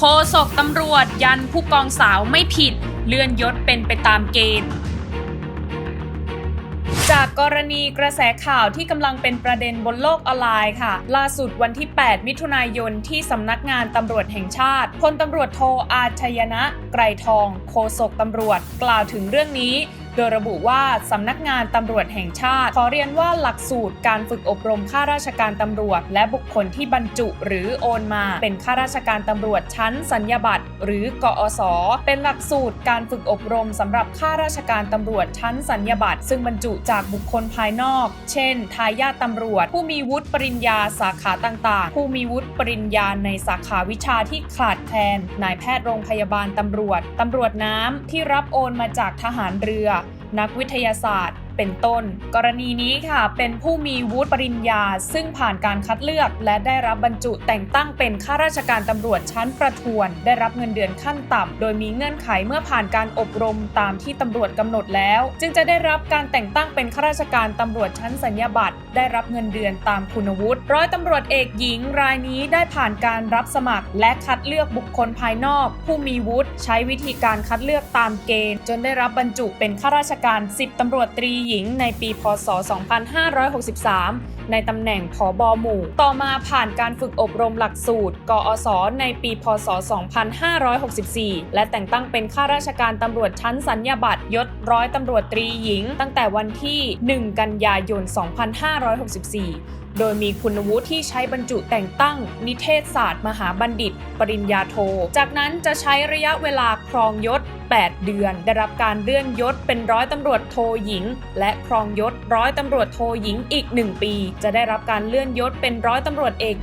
โฆษกตำรวจยันผู้กองสาวไม่ผิด เลื่อนยศเป็นไปตามเกณฑ์ จากกรณีกระแสข่าวที่กำลังเป็นประเด็นบนโลกออนไลน์ค่ะ ล่าสุดวันที่ 8 มิถุนายนที่สำนักงานตำรวจแห่งชาติพลตำรวจโทอาชยนะ ไกรทองโฆษกตำรวจ กล่าวถึงเรื่องนี้ ดยระบุว่าสำนักงานตำรวจแห่งชาติ ขอเรียนว่าหลักสูตรการฝึกอบรมข้าราชการตำรวจ และบุคคลที่บรรจุหรือโอนมา เป็นข้าราชการตำรวจชั้นสัญญาบัตรหรือกอสเป็นหลักสูตรการฝึกอบรมสำหรับข้าราชการตำรวจชั้นสัญญาบัตรซึ่งบรรจุจากบุคคลภายนอก เช่น ทายาทตำรวจ ผู้มีวุฒิปริญญาสาขาต่าง ๆ ผู้มีวุฒิปริญญาในสาขาวิชาที่ขาดแคลนนายแพทย์โรงพยาบาลตำรวจตำรวจน้ำที่รับโอนมาจากทหารเรือ นักวิทยาศาสตร์ เป็นต้น กรณีนี้ค่ะ เป็นผู้มีวุฒิปริญญา ซึ่งผ่านการคัดเลือก และได้รับบรรจุแต่งตั้งเป็นข้าราชการตำรวจชั้นประทวน ได้รับเงินเดือนขั้นต่ำโดยมีเงื่อนไขเมื่อผ่านการอบรมตามที่ตำรวจกำหนดแล้ว จึงจะได้รับการแต่งตั้งเป็นข้าราชการตำรวจชั้นสัญญาบัตรได้รับเงินเดือนตามคุณวุฒิร้อยตำรวจเอกหญิงรายนี้ได้ผ่านการรับสมัคร และคัดเลือกบุคคลภายนอก ผู้มีวุฒิใช้วิธีการคัดเลือกตามเกณฑ์ จนได้รับบรรจุเป็นข้าราชการ 10ตำรวจตรีหญิงในปีพศ 2563 ในตำแหน่งผอบอหมู่ ต่อมาผ่านการฝึกอบรมหลักสูตร กอสในปีพศ 2564 และแต่งตั้งเป็นข้าราชการตำรวจชั้นสัญญาบัตรยศร้อยตำรวจตรีหญิง ตั้งแต่วันที่ 1 กันยายน 2564โดยมีคุณวุฒิที่ใช้บรรจุแต่งตั้ง นิเทศศาสตร์ มหาบัณฑิต ปริญญาโท จากนั้นจะใช้ระยะเวลาครองยศ 8 เดือน ได้รับการเลื่อนยศเป็นร้อยตำรวจโทหญิง และครองยศร้อยตำรวจโทหญิงอีก 1 ปีจะได้รับการเลื่อนยศเป็นร้อยตำรวจเอก